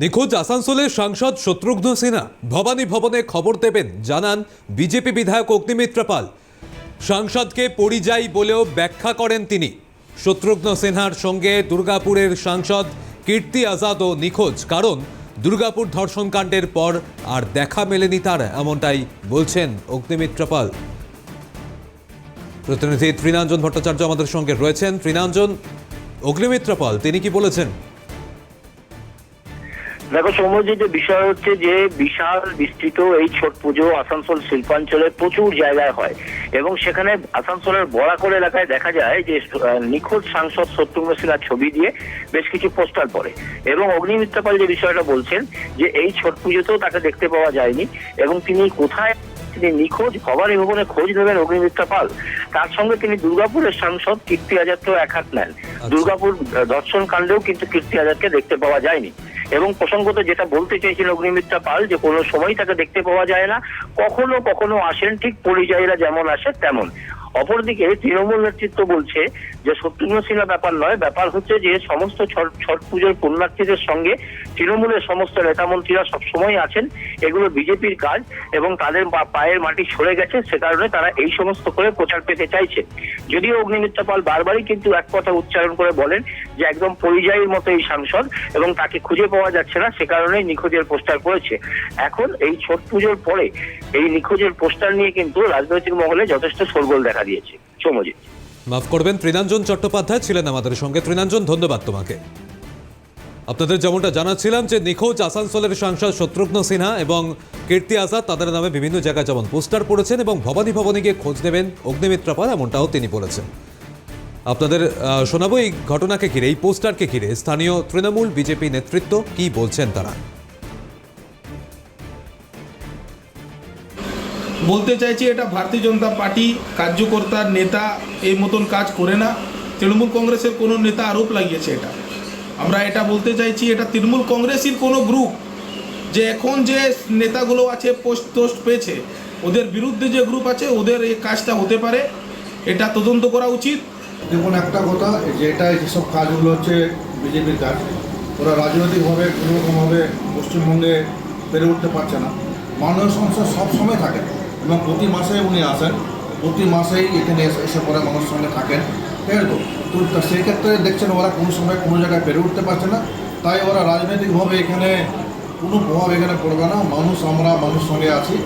নিখোঁজ আসানসোলের সাংসদ শত্রুঘ্ন সিনহা ভবানী ভবনে খবর দেবেন, জানান বিজেপি বিধায়ক অগ্নিমিত্র পাল। সাংসদকে পরিযায়ী বলেও ব্যাখ্যা করেন তিনি। শত্রুঘ্ন সিনহার সঙ্গে দুর্গাপুরের সাংসদ কীর্তি আজাদও নিখোঁজ, কারণ দুর্গাপুর ধর্ষণকাণ্ডের পর আর দেখা মেলেনি তার, এমনটাই বলছেন অগ্নিমিত্র পাল। প্রতিনিধি ত্রিনাঞ্জন ভট্টাচার্য আমাদের সঙ্গে রয়েছেন। ত্রিনাঞ্জন, অগ্নিমিত্র পাল, তিনি কি বলেছেন? দেখো সৌম্যজিৎ যে বিষয় হচ্ছে যে বিশাল বিস্তৃত এই ছট পুজো আসানসোল শিল্পাঞ্চলে প্রচুর জায়গায় হয়। এবং সেখানে আসানসোলের বড়াকোল এলাকায় দেখা যায় যে নিখোঁজ সাংসদ শত্রুঘ্ন সিনহার ছবি দিয়ে বেশ কিছু পোস্টার পড়ে। এবং অগ্নিমিত্র পাল যে বিষয়টা বলছেন যে এই ছট পুজোতেও তাকে দেখতে পাওয়া যায়নি। এবং তিনি কোথায় তিনি নিখোঁজ ভবানী ভবনে খোঁজ নেবেন অগ্নিমিত্র পাল? তার সঙ্গে তিনি দুর্গাপুরের সাংসদ কীর্তি আজাদকেও এক হাত নেন। দুর্গাপুর দর্শন কাণ্ডেও কিন্তু কীর্তি আজাদকে দেখতে পাওয়া যায়নি। এবং প্রসঙ্গত যেটা বলতে চেয়েছিল অগ্নিমিত্রা পাল যে কোনো সময় তাকে দেখতে পাওয়া যায় না, কখনো কখনো আসেন ঠিক পরিযায়ীরা যেমন আসে তেমন। অপরদিকে তৃণমূল নেতৃত্ব বলছে যে শত্রুঘ্ন সিনহা ব্যাপার নয়, ব্যাপার হচ্ছে যে সমস্ত ছট পুজোর পুণ্যার্থীদের সঙ্গে তৃণমূলের সমস্ত নেতা নেতামন্ত্রীরা সবসময় আছেন, এগুলো বিজেপির কাজ এবং তাদের পায়ের মাটি সরে গেছে, সে কারণে তারা এই সমস্ত করে প্রচার পেতে চাইছে। যদিও অগ্নিমিত্রা পাল বারবারই কিন্তু এক কথা উচ্চারণ করে বলেন যে একদম পরিযায়ীর মতো এই সাংসদ এবং তাকে খুঁজে পাওয়া যাচ্ছে না, সে কারণেই নিখোঁজের পোস্টার করেছে। এখন এই ছট পুজোর পরে এই নিখোঁজের পোস্টার নিয়ে কিন্তু রাজনৈতিক মহলে যথেষ্ট সরগোল দেখা দিয়েছে সৌমজিৎ মাফ করবেন ত্রিনাঞ্জন চট্টোপাধ্যায় ছিলেন আমাদের সঙ্গে। ত্রিনাঞ্জন ধন্যবাদ তোমাকে। আপনাদের যেমনটা জানাচ্ছিলাম যে নিখোঁজ আসানসোলের সাংসদ শত্রুঘ্ন সিনহা এবং কীর্তি আজাদ তাদের নামে বিভিন্ন জায়গায় যেমন পোস্টার পড়েছেন এবং ভবানী ভবনে গিয়ে খোঁজ নেবেন অগ্নিমিত্রা পাল এমনটাও তিনি বলেছেন। আপনাদের শোনাবো এই ঘটনাকে ঘিরে, এই পোস্টারকে ঘিরে। স্থানীয় তৃণমূল, বিজেপি নেতৃত্ব কি বলছেন তারা? বলতে চাইছি এটা ভারতীয় জনতা পার্টি, কার্যকর্তার নেতা এই মতন কাজ করে না। তৃণমূল কংগ্রেসের কোনো নেতা আরোপ লাগিয়েছে এটা। আমরা এটা বলতে চাইছি, এটা তৃণমূল কংগ্রেসের কোনো গ্রুপ যে এখন যে নেতাগুলো আছে, পোস্ট টোস্ট পেয়েছে, ওদের বিরুদ্ধে যে গ্রুপ আছে, ওদের এই কাজটা হতে পারে। এটা তদন্ত করা উচিত। দেখুন, একটা কথা যে এটা যেসব কাজগুলো হচ্ছে বিজেপির কাজ, ওরা রাজনৈতিকভাবে কোনোরকমভাবে পশ্চিমবঙ্গে পেরে উঠতে পারছে না। মাননীয় সংসদ সবসময় থাকেন এবং প্রতি মাসে উনি আসেন। প্রতি মাসেই এখানে এসে পরে মানুষের সঙ্গে থাকেন। ঠিক আছে তো? তো সেই ক্ষেত্রে দেখছেন ওরা কোনো সময় কোনো জায়গায় পেরে উঠতে পারছে না। তাই ওরা রাজনৈতিকভাবে এখানে কোনো প্রভাব এখানে পড়বে না। মানুষ আমরা মানুষ সঙ্গে আছি।